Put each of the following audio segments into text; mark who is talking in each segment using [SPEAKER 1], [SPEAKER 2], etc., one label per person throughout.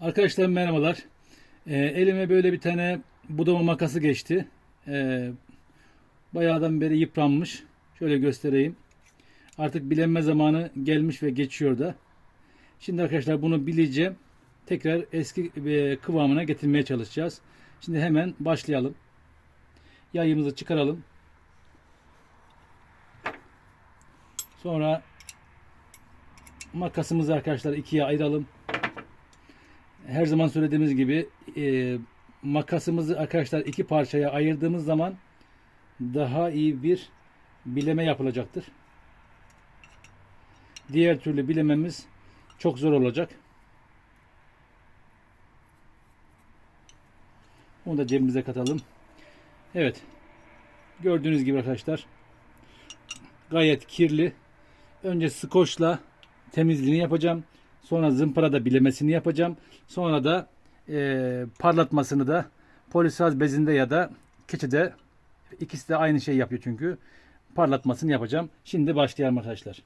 [SPEAKER 1] Arkadaşlar merhabalar. Ee, elime böyle bir tane budama makası geçti. Ee, bayağıdan beri yıpranmış. Şöyle göstereyim. Artık bilenme zamanı gelmiş ve geçiyor da. Şimdi arkadaşlar bunu bileceğim. Tekrar eski e, kıvamına getirmeye çalışacağız. Şimdi hemen başlayalım. Yayımızı çıkaralım. Sonra makasımızı arkadaşlar ikiye ayıralım her zaman söylediğimiz gibi e, makasımızı arkadaşlar iki parçaya ayırdığımız zaman daha iyi bir bileme yapılacaktır. Diğer türlü bilememiz çok zor olacak. Onu da cebimize katalım. Evet. Gördüğünüz gibi arkadaşlar gayet kirli. Önce skoçla temizliğini yapacağım. Sonra zımparada bilemesini yapacağım. Sonra da e, parlatmasını da polisaz bezinde ya da keçide ikisi de aynı şey yapıyor çünkü. Parlatmasını yapacağım. Şimdi başlayalım arkadaşlar.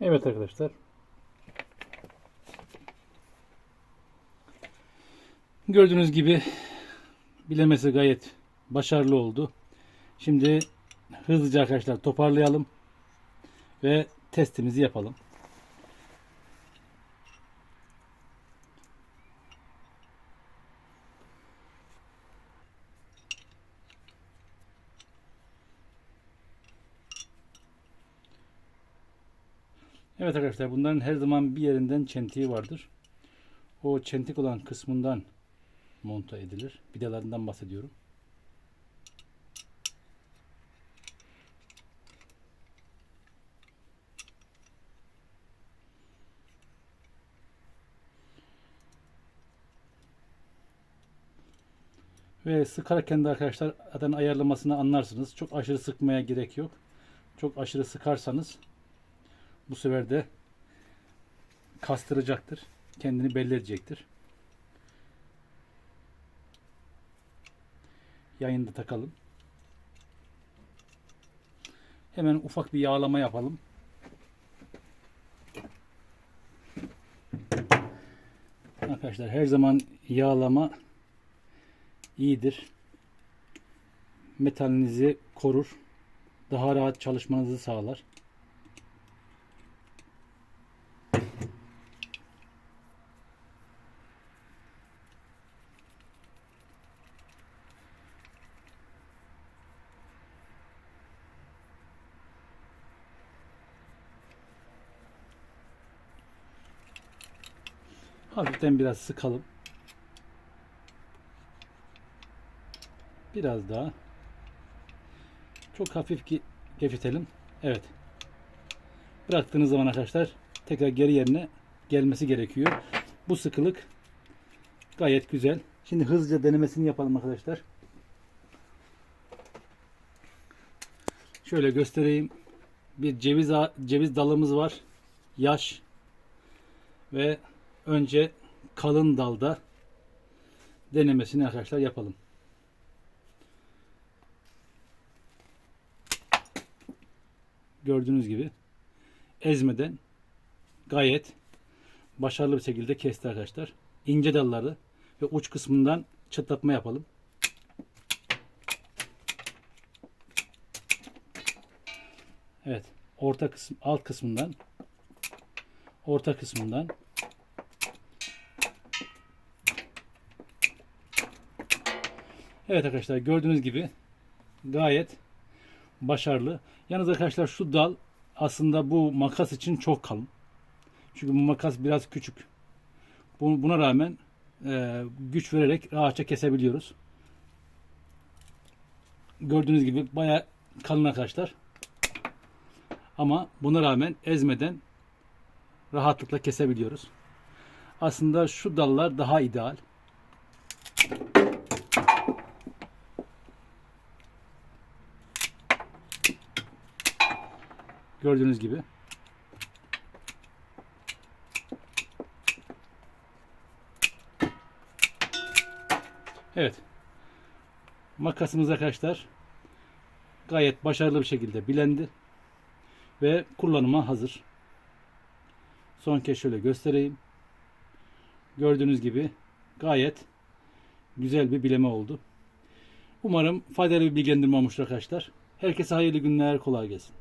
[SPEAKER 1] Evet arkadaşlar. Gördüğünüz gibi bilemesi gayet başarılı oldu. Şimdi hızlıca arkadaşlar toparlayalım ve testimizi yapalım. Evet arkadaşlar bunların her zaman bir yerinden çentiği vardır. O çentik olan kısmından monta edilir. Vidalarından bahsediyorum. Ve sıkarken de arkadaşlar zaten ayarlamasını anlarsınız. Çok aşırı sıkmaya gerek yok. Çok aşırı sıkarsanız bu sefer de kastıracaktır. Kendini belli edecektir. Yayında takalım. Hemen ufak bir yağlama yapalım. Arkadaşlar her zaman yağlama iyidir. Metalinizi korur. Daha rahat çalışmanızı sağlar. Hafiften biraz sıkalım. Biraz daha. Çok hafif ki gevşetelim. Evet. Bıraktığınız zaman arkadaşlar tekrar geri yerine gelmesi gerekiyor. Bu sıkılık gayet güzel. Şimdi hızlıca denemesini yapalım arkadaşlar. Şöyle göstereyim. Bir ceviz ceviz dalımız var. Yaş ve önce kalın dalda denemesini arkadaşlar yapalım. Gördüğünüz gibi ezmeden gayet başarılı bir şekilde kesti arkadaşlar. İnce dalları ve uç kısmından çıtlatma yapalım. Evet. Orta kısım, alt kısmından orta kısmından Evet arkadaşlar gördüğünüz gibi gayet başarılı. Yalnız arkadaşlar şu dal aslında bu makas için çok kalın. Çünkü bu makas biraz küçük. Bu- Buna rağmen e, güç vererek rahatça kesebiliyoruz. Gördüğünüz gibi baya kalın arkadaşlar. Ama buna rağmen ezmeden rahatlıkla kesebiliyoruz. Aslında şu dallar daha ideal. Gördüğünüz gibi. Evet. Makasımız arkadaşlar gayet başarılı bir şekilde bilendi ve kullanıma hazır. Son kez şöyle göstereyim. Gördüğünüz gibi gayet güzel bir bileme oldu. Umarım faydalı bir bilgilendirme olmuştur arkadaşlar. Herkese hayırlı günler, kolay gelsin.